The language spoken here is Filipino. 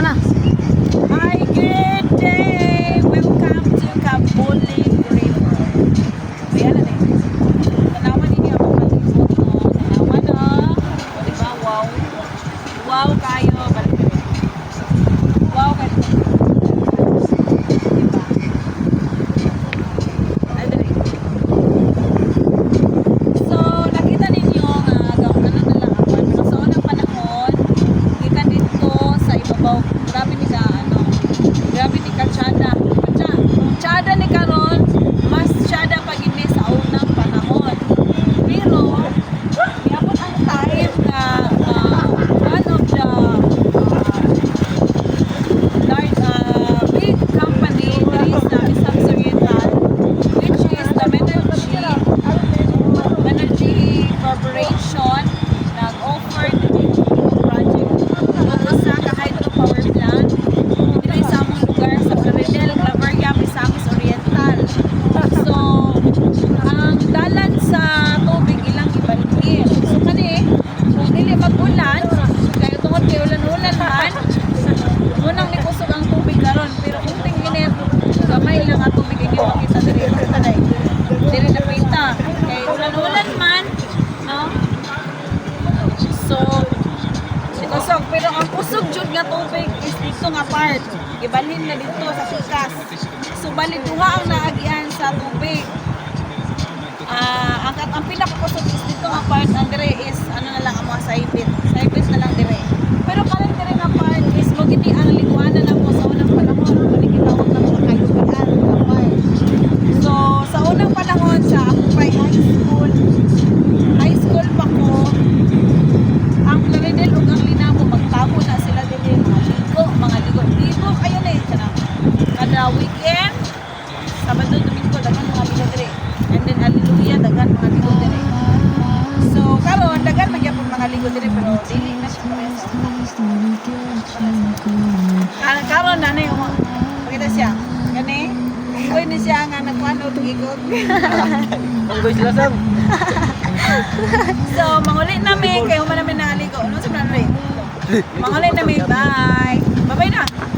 na. Hi, good day! Welcome to Kabuli River. Ayan na din. Tanawan ninyo ang mga libot mo. Tanawan na. O diba? Wow. Wow kayo. Nga tubig is dito nga part. Ibalhin na dito sa pikas. So, bali duha ang naagian sa tubig. Ah, ang ang pinakakusog is dito nga part ang dire is ano na lang ang mga saibit. Saibit na lang dire. Pero karon dire nga part is mo gini ang likuanan na mo sa unang panahon kung gitawag na mga kaibigan nga part. So, sa unang panahon sa ako pa high school, high school pa ko, ang Plaridel ug ang Linamo magtabo na sila din mga ligo, mga ligo. Ligo kayo na eh. Kana, kada weekend, Sabado, Domingo, dagan mga ligo dire. And then, Hallelujah, dagan mga ligo dire. So, karon dagan magyapon mga ligo dire pero dili na siya parehas. Karon karon na na yung pakita siya. Gani, unggoy ni siya nga nagkuhan og ikot. Unggoy sila sam. So, manguli namin, kayo man namin naligo. Ano sa rin? Manguli namin, bye. Bye-bye na.